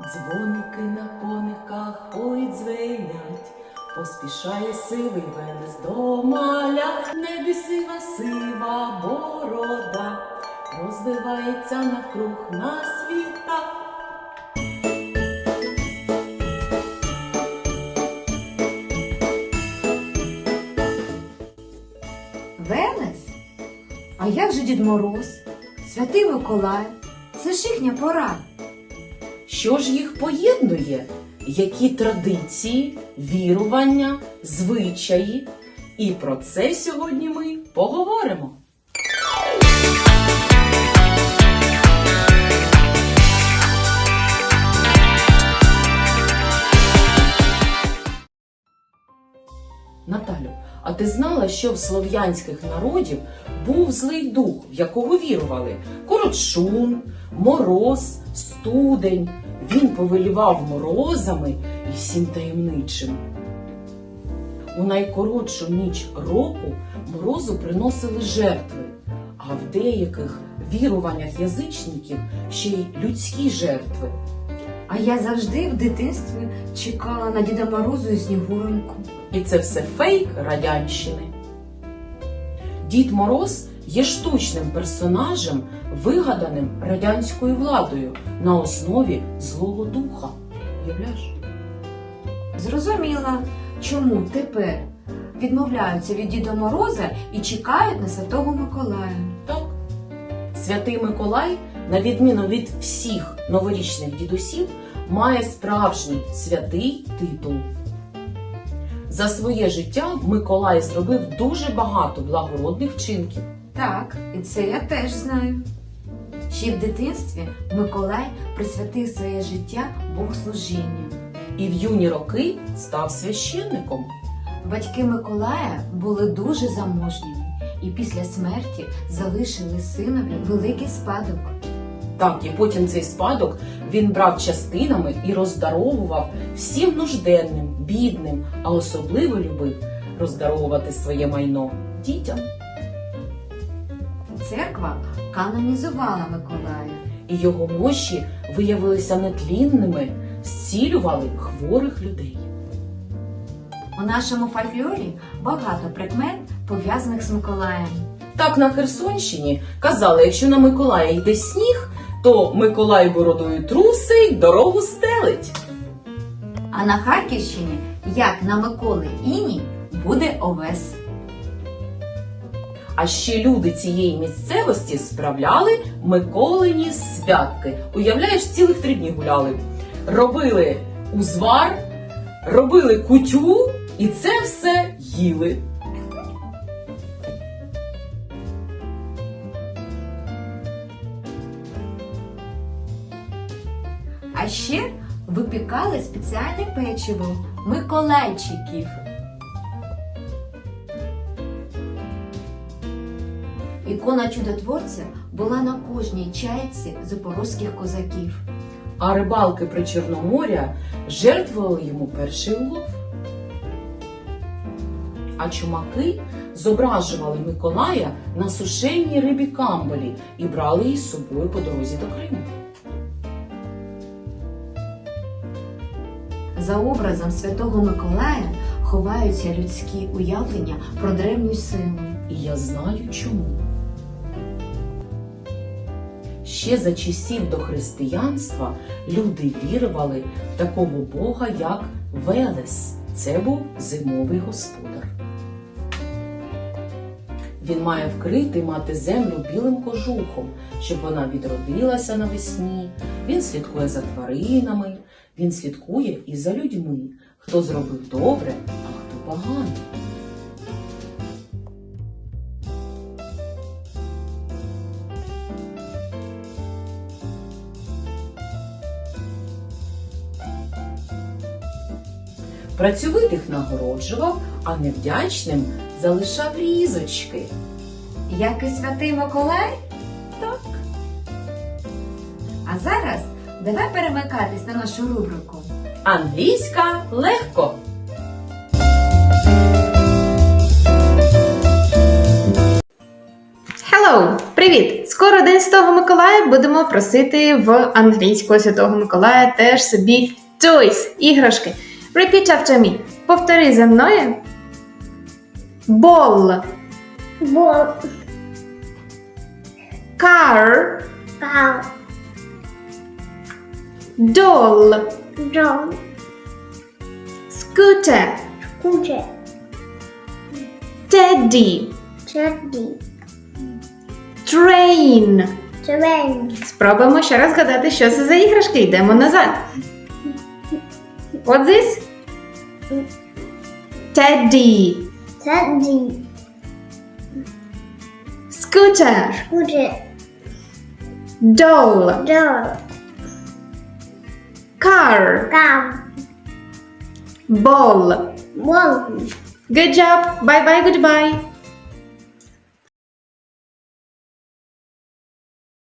Дзвоники на кониках ой дзвенять, поспішає сивий велес до маля, небі сива сива борода, розвивається навкруг на світах. Велес? А як же Дід Мороз? Святий Миколай? Це ж їхня пора. Що ж їх поєднує? Які традиції, вірування, звичаї? І про це сьогодні ми поговоримо. Наталю, а ти знала, що в слов'янських народів був злий дух, в якого вірували? Коротшун, мороз, студень. Він повелівав морозами і всім таємничим. У найкоротшу ніч року морозу приносили жертви, а в деяких віруваннях язичників ще й людські жертви. А я завжди в дитинстві чекала на Діда Морозу і Снігуроньку. І це все фейк радянщини. Дід Мороз є штучним персонажем, вигаданим радянською владою на основі злого духа. Уявляєш? Зрозуміла, чому тепер відмовляються від Діда Мороза і чекають на Святого Миколая. Так. Святий Миколай, на відміну від всіх новорічних дідусів, має справжній святий титул. За своє життя Миколай зробив дуже багато благородних вчинків. Так, і це я теж знаю. Ще в дитинстві Миколай присвятив своє життя богослужінню. І в юні роки став священником. Батьки Миколая були дуже заможніми і після смерті залишили синові великий спадок. Так, і потім цей спадок він брав частинами і роздаровував всім нужденним, бідним, а особливо любив роздаровувати своє майно дітям. Церква канонізувала Миколая. І його мощі виявилися нетлінними, зцілювали хворих людей. У нашому фольклорі багато прикмет пов'язаних з Миколаєм. Так на Херсонщині казали, якщо на Миколая йде сніг, то Миколай бородою трусить, дорогу стелить. А на Харківщині, як на Миколи Іні, буде овес. А ще люди цієї місцевості справляли Миколині святки. Уявляєш, цілих три дні гуляли. Робили узвар, робили кутю і це все їли. А ще випікали спеціальне печиво Миколайчиків. Ікона чудотворця була на кожній чайці запорозьких козаків. А рибалки при Чорноморя жертвували йому перший улов. А чумаки зображували Миколая на сушеній рибі камбалі і брали її з собою по дорозі до Криму. За образом Святого Миколая ховаються людські уявлення про древню силу. І я знаю чому. Ще за часів до християнства люди вірували в такого бога, як Велес. Це був зимовий господар. Він має вкрити мати землю білим кожухом, щоб вона відродилася навесні. Він слідкує за тваринами, він слідкує і за людьми, хто зробив добре, а хто погано. Працьовитих нагороджував, а невдячним залишав різочки. Як і святий Миколай? Так. А зараз давай перемикатись на нашу рубрику. Англійська легко. Hello! Привіт! Скоро День Святого Миколая будемо просити в англійського Святого Миколая теж собі toys, іграшки. Repeat after me. Повтори за мною. Ball, Бо car, кав doll, джон scooter, куче teddy, черді train. червень Спробуємо ще раз згадати, що це за іграшки. Йдемо назад. What this? Teddy. Teddy. Scooter. Scooter. Doll. Doll. Car. Car. Ball. Ball. Good job. Bye bye. Goodbye.